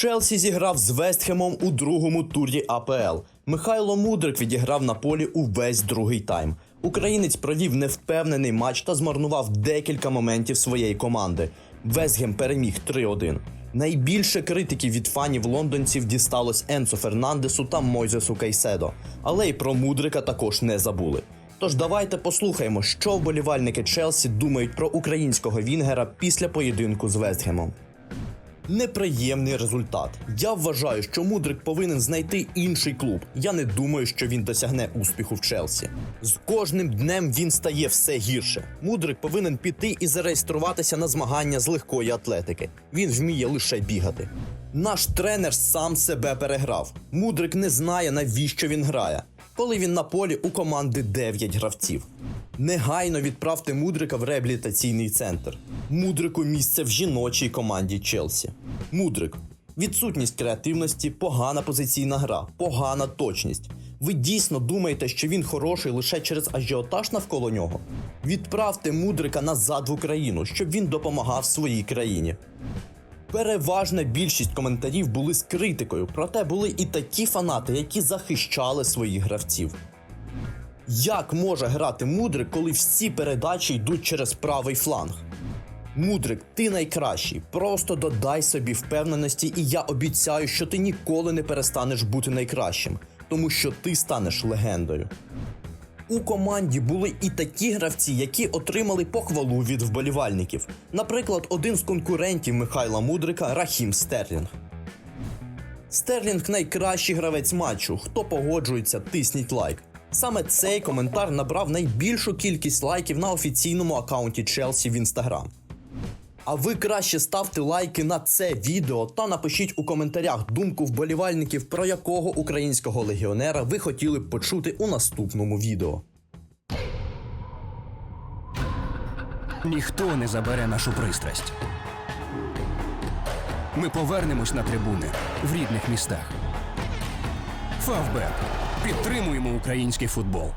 Челсі зіграв з Вестхемом у другому турі АПЛ. Михайло Мудрик відіграв на полі увесь другий тайм. Українець провів невпевнений матч та змарнував декілька моментів своєї команди. Вестгем переміг 3-1. Найбільше критики від фанів лондонців дісталось Енсо Фернандесу та Мойзесу Кайседо. Але й про Мудрика також не забули. Тож давайте послухаємо, що вболівальники Челсі думають про українського Вінгера після поєдинку з Вестгемом. Неприємний результат. Я вважаю, що Мудрик повинен знайти інший клуб. Я не думаю, що він досягне успіху в Челсі. З кожним днем він стає все гірше. Мудрик повинен піти і зареєструватися на змагання з легкої атлетики. Він вміє лише бігати. Наш тренер сам себе переграв. Мудрик не знає, навіщо він грає. Коли він на полі у команди 9 гравців. Негайно відправте Мудрика в реабілітаційний центр. Мудрику місце в жіночій команді Челсі. Мудрик. Відсутність креативності, погана позиційна гра, погана точність. Ви дійсно думаєте, що він хороший лише через ажіотаж навколо нього? Відправте Мудрика назад в Україну, щоб він допомагав своїй країні. Переважна більшість коментарів були з критикою, проте були і такі фанати, які захищали своїх гравців. Як може грати Мудрик, коли всі передачі йдуть через правий фланг? Мудрик, ти найкращий. Просто додай собі впевненості, і я обіцяю, що ти ніколи не перестанеш бути найкращим, тому що ти станеш легендою. У команді були і такі гравці, які отримали похвалу від вболівальників. Наприклад, один з конкурентів Михайла Мудрика Рахім Стерлінг. Стерлінг найкращий гравець матчу. Хто погоджується, тисніть лайк. Саме цей коментар набрав найбільшу кількість лайків на офіційному аккаунті Челсі в Інстаграм. А ви краще ставте лайки на це відео та напишіть у коментарях думку вболівальників, про якого українського легіонера ви хотіли б почути у наступному відео. Ніхто не забере нашу пристрасть. Ми повернемось на трибуни в рідних містах. Фавбет. Підтримуємо український футбол.